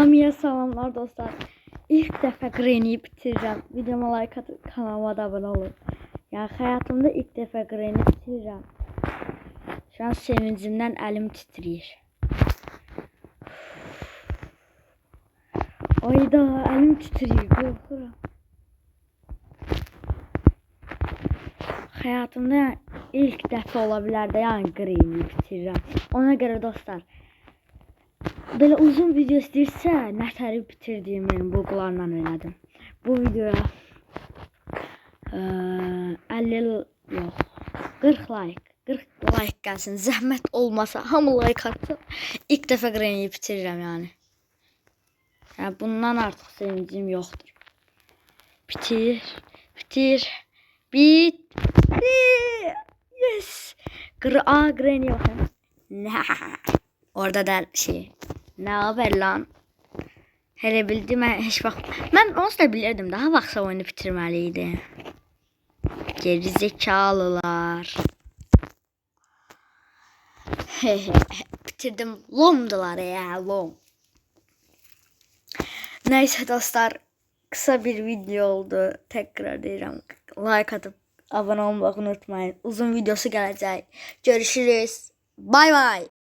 Hamıya salamlar dostlar. İlk defa Granny'yi bitireceğim. Videoma like atıp kanalıma da abone olun. Ya hayatımda ilk defa Granny bitireceğim. Şu an sevincimden elim titriyor. Ayda elim titriyor. Korkuram. Hayatımda ilk defa ola bilər də yəni Granny bitirirəm. Ona görə dostlar Böyle uzun video istəyirsə, nətəri bitirdiyimin buqlarla elədim. Bu videoya eee, 50 yox, 40 like, 40 like gəlsin. Zəhmət olmasa hamı like atsın. İlk dəfə Granny bitirirəm yəni. Yəni bundan artıq sevincim yoxdur. Bitir, bitir, bitti. Yes. Gr A Granny bakın. Orada da şey. Ne haber lan? Hele bildim hiç bak. Ben onu da bilirdim. Daha baksa oyunu bitirmeliydi. Gerizekalılar. Bitirdim. Lomdular ya lom. Neyse dostlar. Kısa bir video oldu. Tekrar deyirəm. Like atıp abone olmayı unutmayın. Uzun videosu gelecek. Görüşürüz. Bay bay.